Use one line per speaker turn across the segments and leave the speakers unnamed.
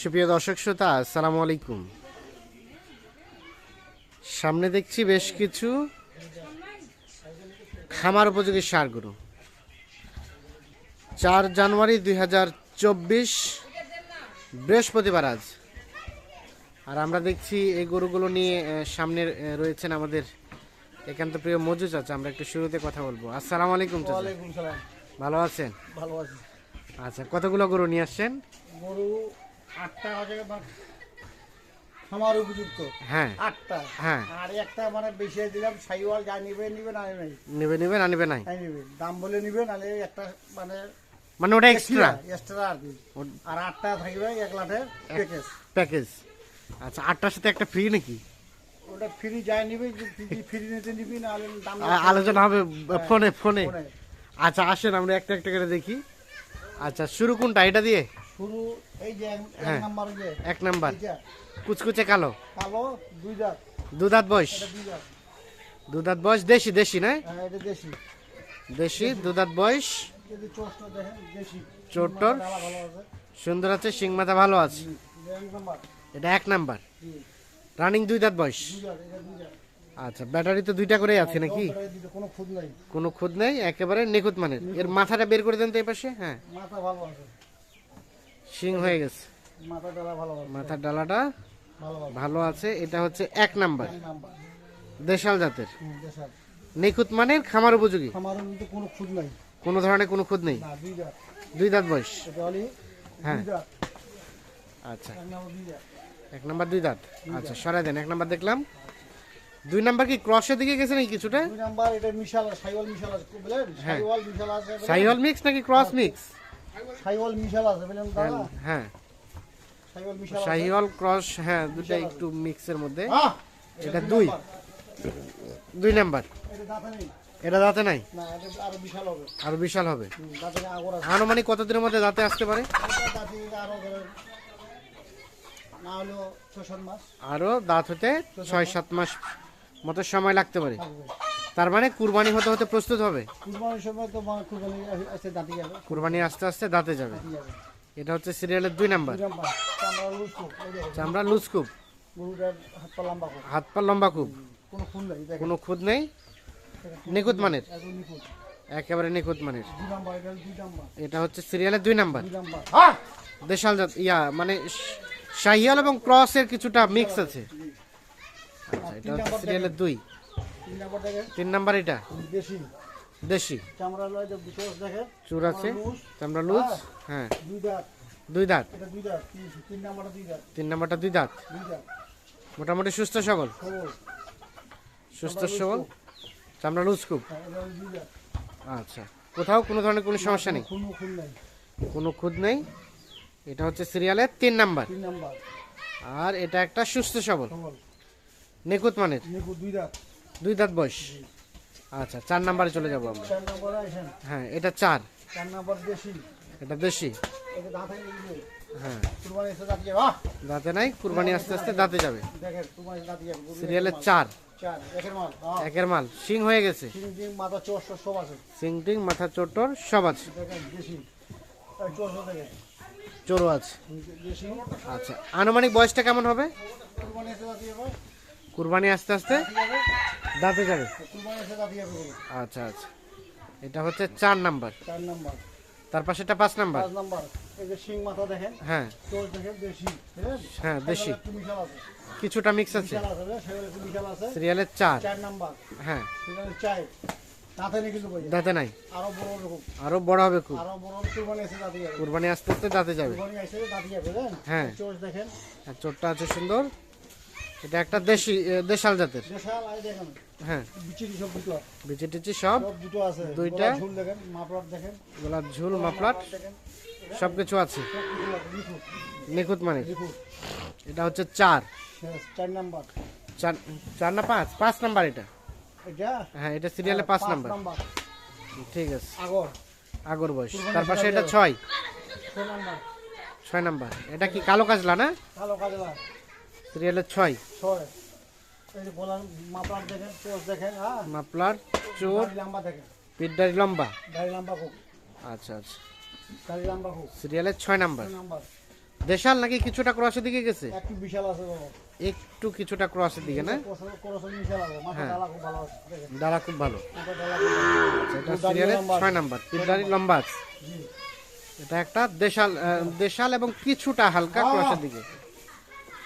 সুপ্রিয় দর্শক শ্রোতা আসসালামু আলাইকুম। সামনে দেখছি বেশ কিছু খামার উপযোগী সারগুলো। চার জানুয়ারি দুই হাজার চব্বিশ বৃহস্পতিবার আজ। আর আমরা দেখছি এই গরুগুলো নিয়ে সামনে রয়েছেন আমাদের একান্ত প্রিয় মজু চাচা। আমরা একটু শুরুতে কথা বলব। আসসালামু আলাইকুম চাচা। ভালো আছেন?
ভালো আছি।
আচ্ছা কতগুলো গরু নিয়ে আসছেন?
গরু আটটা আছে আমার উপযুক্ত।
হ্যাঁ।
আটটা।
হ্যাঁ।
আর একটা মানে বেশি দিলাম সাইওয়াল যা নিবে নিবে না নেই।
নেবে নেবে না নেবে নাই?
নিবে। দাম বলে নিবে নাহলে একটা মানে
মানে ওটা এক্সট্রা
এক্সট্রা আর কি। আর আটটা থাকবে এক লাঠের প্যাকেজ
প্যাকেজ আচ্ছা আটটার সাথে একটা ফ্রি নাকি?
ওটা ফ্রি যায় নিবে ফ্রি নিতে নিবি দাম
আলোচনা হবে। ফোনে ফোনে।
ফোনে।
আচ্ছা আসেন আমরা একটা একটা করে দেখি। আচ্ছা শুরু কোনটা? এটা দিয়ে?
শুরু এই যে এক-
হ্যাঁ।
নাম্বার যে
এক নাম্বার। কুচকুচে কালো?
কালো দুই দাঁত।
দুধাত বয়স?
এটা দুই দাঁত।
বয়স? দেশি দেশি না?
হ্যাঁ এটা দেশি।
দেশি দুধাত বয়স?
যদি চোষটা দেখেন দেশি।
চোরটোর? সুন্দর আছে শিং মাথা ভালো আছে। এটা এক নাম্বার। রানিং দুই দাঁত বয়স? আচ্ছা ব্যাটারি তো দুইটা করে আছে নাকি?
কোনো খুদ নাই।
কোনো খুদ নেই একেবারে নিখুঁত মানের। এর মাথাটা বের করে দেন তো এই পাশে হ্যাঁ।
মাথা ভালো আছে।
শিং হয়ে গেছে।
মাথা ডালা ভালো আছে।
মাথার ডালাটা
ভালো আছে।
এটা হচ্ছে এক নাম্বার। দেশাল জাতের। নিখুঁত মানের খামার উপযোগী?
কোনো খুদ নাই।
কোনো ধরনের কোনো খুদ নেই?
দুই দাঁত
বয়স? হ্যাঁ। আচ্ছা।
এক নাম্বার দুই দাঁত।
আচ্ছা সরাই দেন এক নাম্বার দেখলাম। দুই নাম্বার কি ক্রসের দিকে গেছে নাকি কিছুটা?
দুই নাম্বার এটা মিশাল সাইওয়াল মিশাল আছে বুঝলেন?
হ্যাঁ।
সাইওয়াল মিশাল আছে?
সাইহল মিক্স নাকি ক্রস মিক্স?
সাইওয়াল মিশাল আছে বুঝলেন দাদা?
হ্যাঁ
সাইওয়াল মিশাল আছে।
সাহিওয়াল ক্রস হ্যাঁ দুটা একটু মিক্সের মধ্যে।
হ্যাঁ
এটা দুই। দুই নাম্বার।
এটা দাঁতে নেই।
এটা দাঁতে নাই?
না এটা আরও বিশাল হবে।
আরও বিশাল হবে?
দাঁতে আগর আছে।
আনুমানিক কতদিনের মধ্যে দাঁতে আসতে পারে?
দাঁতে আরও না ছয় সাত মাস।
আরও দাঁত হতে ছয় সাত মাস মতো সময় লাগতে পারে। তার মানে কুরবানি হতে হতে প্রস্তুত হবে।
কুরবানির সময় তো কুরবানি আসতে দাঁতে যাবে।
কুরবানি আস্তে আস্তে দাঁতে যাবে। এটা হচ্ছে সিরিয়ালের দুই নাম্বার।
চামড়া লুজ তো এই দেখেন।
চামড়া লুজ খুব
হাত পা লম্বা
খুব
কোনো
খুদ নেই? নিখুঁত মানের? একেবারে নিখুঁত মানের।
এটা
হচ্ছে সিরিয়ালের দুই নাম্বার। দেশাল জাত ইয়া মানে শাহিয়াল এবং ক্রসের কিছুটা মিক্স আছে। এটা হচ্ছে সিরিয়ালের দুই।
তিন নাম্বার
এটা? দেশি।
চামড়া লয় যে বিচোস দেখেন
চুর আছে?
লুজ
চামড়া লুজ? হ্যাঁ।
দুই দাঁত।
দুই দাঁত?
এটা দুই দাঁত তিন- নাম্বারটা দুই দাঁত।
তিন নাম্বারটা দুই দাঁত? মোটামুটি সুস্থ সবল? সুস্থ সবল? চামড়া লুজ খুব?
হ্যাঁ, এটা
আচ্ছা। কোথাও কোনো ধরনের কোনো সমস্যা নাই? কোনো খুদ নেই? এটা হচ্ছে সিরিয়ালের তিন নাম্বার। আর এটা একটা সুস্থ সবল।
সবল
নিখুঁত মানের?
নিখুঁত দুই দাঁত।
দুই দাঁত বয়স? আচ্ছা চার নাম্বারে চলে যাব আমরা।
চার নাম্বার আসেন।
হ্যাঁ এটা চার।
চার নাম্বার
এটা দেশি?
এটা দাঁতে নিয়ে
হ্যাঁ।
কুরবানি এসে দাঁত
নাই কুরবানি আস্তে আস্তে দাঁতে যাবে। সিরিয়ালের চার।
একের মাল
সিং হয়ে গেছে। সিং টিং মাথা চোটর সব আছে। চোরও আছে। আচ্ছা আনুমানিক বয়সটা কেমন হবে?
কুরবানি
আস্তে আস্তে
দাঁতে যাবে।
আচ্ছা আচ্ছা। এটা হচ্ছে চার নাম্বার।
চার নাম্বার।
তার পাশে এটা পাঁচ নাম্বার।
পাঁচ নাম্বার। এই যে শিং মাথা দেখেন।
হ্যাঁ।
চোর দেখেন বেশি
হ্যাঁ? দেশি।
মিশাল আছে।
কিছুটা মিক্স আছে। সিরিয়ালের চার।
চার নাম্বার।
হ্যাঁ।
দাঁতে নেই আরও বড়
হবে খুব।
কুরবানি
আস্তে আস্তে দাঁতে যাবে। হ্যাঁ। চোরটা আছে সুন্দর। এটা একটা দেশি দেশাল জাতের।
দেশাল আই দেখেন।
হ্যাঁ।
বিচিরি সব দুটো।
বিচি টিচি সব
সব দুটো আছে।
দুইটা।
ঝুল দেখেন মাপলার দেখেন।
গোলাপ ঝুল মাফলাট সব কিছু আছে। নিখুঁত। মানে? এটা হচ্ছে চার।
Yes, চার নাম্বার।
চার চার না পাঁচ? পাঁচ নাম্বার এটা?
এটা?
হ্যাঁ এটা সিরিয়ালে পাঁচ নাম্বার।
নাম্বার
ঠিক আছে।
আগর।
আগর বয়স। তার পাশে এটা ছয়।
ছয় নাম্বার।
ছয় নাম্বার। এটা কি কালো কাজলা না?
কালো কাজলা।
সিরিয়ালের ছয়।
ছয়। এই যে গলার মাপলার দেখেন চোর দেখেন হ্যাঁ?
মাপলার চোর
লম্বা দেখেন।
লম্বা
দাড়ি লম্বা? খুব।
আচ্ছা আচ্ছা।
দাড়ি লম্বা খুব।
সিরিয়ালের ছয় নাম্বার।
নাম্বার।
দেশাল নাকি কিছুটা ক্রসের দিকে গেছে?
একটু বিশাল আছে বাবা।
একটু কিছুটা ক্রসের দিকে না? হ্যাঁ।
ডালা খুব ভালো আছে।
এটা সিরিয়ালের ছয় নাম্বার। পিঠদারি লম্বা আছে। এটা একটা দেশাল দেশাল এবং কিছুটা হালকা
হ্যাঁ।
ক্রসের দিকে।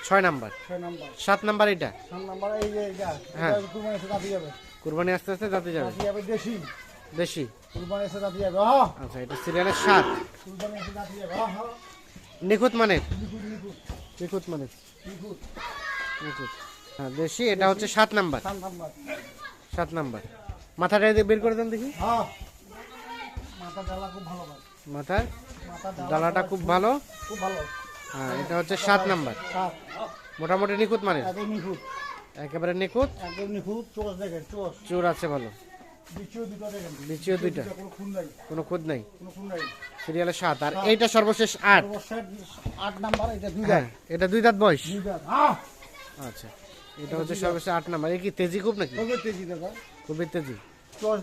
ছয় নাম্বার।
ছয় নাম্বার।
সাত নাম্বার এটা?
সাত নাম্বার এই যে এটা।
হ্যাঁ।
কুরবানি যাবে।
কুরবানি আস্তে আস্তে যাতে যাবে।
দাঁড়িয়ে যাবে দেশি।
দেশি?
কুরবানি এসে দাঁড়িয়ে যাবে হ্যাঁ
আচ্ছা এটা সিরিয়ালের সাত।
কুরবানি যাবে হ্যাঁ
নিখুঁত মানের?
নিখুঁত নিখুঁত।
নিখুঁত হ্যাঁ দেশি এটা হচ্ছে সাত নাম্বার।
সাত নাম্বার।
সাত নাম্বার। মাথাটা বের করে দেন দেখি।
হ্যাঁ মাথা ডালা খুব ভালো
মাথার
মাথা
ডালাটা খুব ভালো।
খুব ভালো।
হ্যাঁ এটা হচ্ছে সাত নাম্বার। মোটামুটি নিখুঁত
নিখুঁত।
একেবারে নিখুঁত?
একদম নিখুঁত চোষ দেখেন চোষ
চোর আছে ভালো।
বিচিও
দুইটা।
কোনো
খুদ নাই। সিরিয়ালে সাত। আর এইটা সর্বশেষ আট।
আট নাম্বার এটা দুই
হ্যাঁ এটা দুই দাঁত বয়স।
দাঁত হ্যাঁ।
আচ্ছা এটা হচ্ছে সর্বশেষ আট নাম্বার। কি তেজি খুব নাকি?
তেজি দেখা।
খুবই তেজি।
চোষ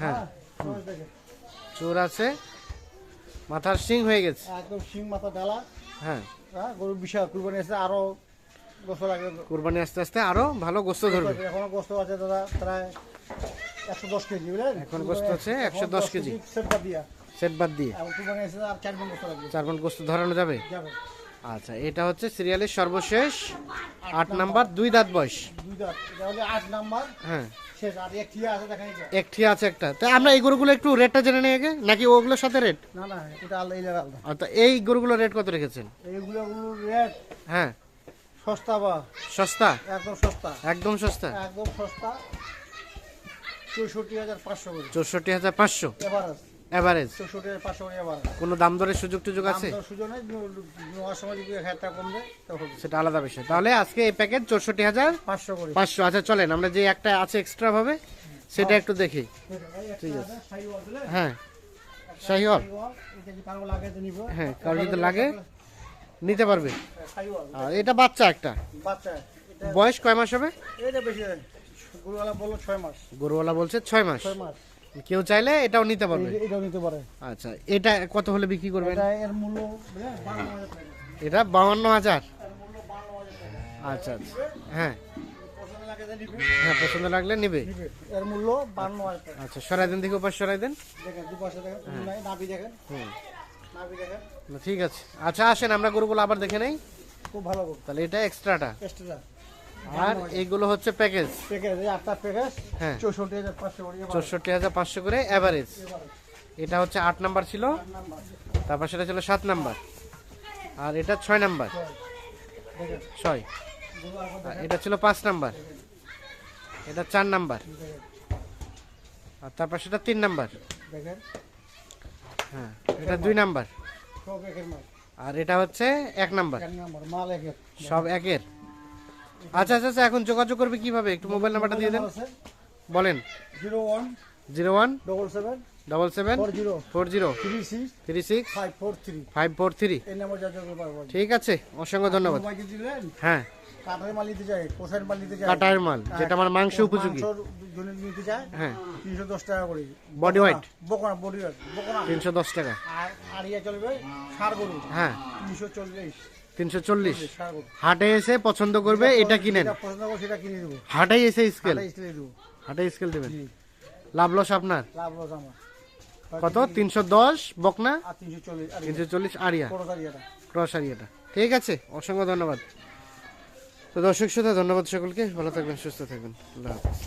হ্যাঁ। চোর আছে। মাথার সিং হয়ে গেছে।
একদম শিং মাথা ডালা
হ্যাঁ।
হ্যাঁ গরু বিশাল কুরবানি আসতে আরও গোসল লাগে
কোরবানি আস্তে আস্তে আরও ভালো গোস্ত ধরবে।
এখনও গোস্ত আছে দাদা প্রায় একশো দশ কেজি বুঝলেন?
এখন গোস্ত আছে 110 কেজি।
সেটটা দিয়া।
সেট বাদ দিয়ে।
কুরবানি আর চার মন গোস্ত লাগবে।
চার মন গোস্ত ধরানো যাবে?
যাবে।
আচ্ছা এটা হচ্ছে সিরিয়ালের সর্বশেষ। আট নাম্বার দুই দাঁত বয়স। হ্যাঁ। একটি আছে একটা। তো আমরা এই গরুগুলো একটু রেটটা জেনে নিই আগে? নাকি ওগুলোর সাথে রেট?
না না এটা আলাদা আলাদা।
এই গরুগুলোর রেট কত রেখেছেন?
এইগুলো রেট
হ্যাঁ।
সস্তা বা।
সস্তা?
একদম সস্তা।
একদম সস্তা?
একদম সস্তা। চৌষট্টি হাজার পাঁচশো
চৌষট্টি হাজার পাঁচশো।
এভারেজ।
অ্যাভারেজ
চৌষট্টি হাজার পাঁচশো এভারেজ
কোনো দাম দরের সুযোগ টুযোগ আছে?
সুযোগ নেই নেওয়ার সময় যদি এক হাজার টাকা কম দেয় তা হবে।
সেটা আলাদা বিষয়। তাহলে আজকে এই প্যাকেট চৌষট্টি হাজার
পাঁচশো করে।
পাঁচশো। আচ্ছা চলেন আমরা যে একটা আছে এক্সট্রা ভাবে সেটা একটু দেখি।
ঠিক আছে?
হ্যাঁ শাহিওয়াল। হ্যাঁ, কারও যদি লাগে? নিতে পারবে। আর এটা বাচ্চা একটা।
বাচ্চা এটা
বয়স কয় মাস হবে?
গরুওয়ালা বলল ছয় মাস।
গরুওয়ালা বলছে ছয় মাস। কেউ চাইলে এটাও নিতে পারবে।
এটাও নিতে পারে।
আচ্ছা এটা কত হলে বিক্রি করবেন?
এটা এর মূল্য টাকা।
এটা বাউান্ন হাজার। আচ্ছা আচ্ছা হ্যাঁ। হ্যাঁ পছন্দ লাগলে নিবে।
এর মূল্য বান্ন হাজার।
আচ্ছা সরাই দেন দেখি উপাস সরাই দেন।
দেখেন দুপাশে দেখেন নাই, নাভি দেখেন।
হুম।
নাভি দেখেন।
না, ঠিক আছে। আচ্ছা আসেন আমরা গরুগুলো আবার দেখে নেই।
খুব ভালো গরু।
তাহলে এটা এক্সট্রাটা
এক্সট্রা
আর এইগুলো হচ্ছে প্যাকেজ
প্যাকেজ আটটা প্যাকেজ
হ্যাঁ।
চৌষট্টি হাজার পাঁচশো করে
চৌষট্টি হাজার পাঁচশো করে অ্যাভারেজ এটা হচ্ছে আট নাম্বার ছিল। তারপর সেটা ছিল সাত নাম্বার। আর এটা ছয় নাম্বার। ছয়। এটা ছিল পাঁচ নাম্বার। এটা চার নাম্বার। আর তারপর সেটা তিন নাম্বার। হ্যাঁ এটা দুই নাম্বার। আর এটা হচ্ছে এক নাম্বার। সব একের। আচ্ছা আচ্ছা আচ্ছা এখন যোগাযোগ করবে কীভাবে? একটু মোবাইল নাম্বারটা দিয়ে দেন। বলেন।
Zero one
zero one
double seven
double seven
four zero three six five four three.
Five four three.
এই নাম্বার যা যোগাযোগ পারব
ঠিক আছে অসংখ্য ধন্যবাদ। হ্যাঁ।
কাঠের মাল নিতে চাই কোষের মাল নিতে চাই।
কাটার মাল যেটা আমার মাংস উপযোগী।
জন্য নিতে চাই।
হ্যাঁ।
তিনশো দশ টাকা করে? বকনা বডি ওয়েট বকনা।
তিনশো দশ টাকা।
আর আর ইয়ে চলবে সার গরু।
হ্যাঁ।
তিনশো চল্লিশ।
তিনশো চল্লিশ।
গরু
হাটে এসে পছন্দ করবে এটা কিনেন। হাটে এসে স্কেল হাটে স্কেল দেবেন। লাভ লস আপনার? কত? তিনশো দশ বকনা?
তিনশো চল্লিশ
আরিয়া। ক্রস আরিয়াটা। ঠিক আছে অসংখ্য ধন্যবাদ। তো দর্শক শ্রোতা ধন্যবাদ সকলকে। ভালো থাকবেন সুস্থ থাকবেন। আল্লাহ হাফেজ।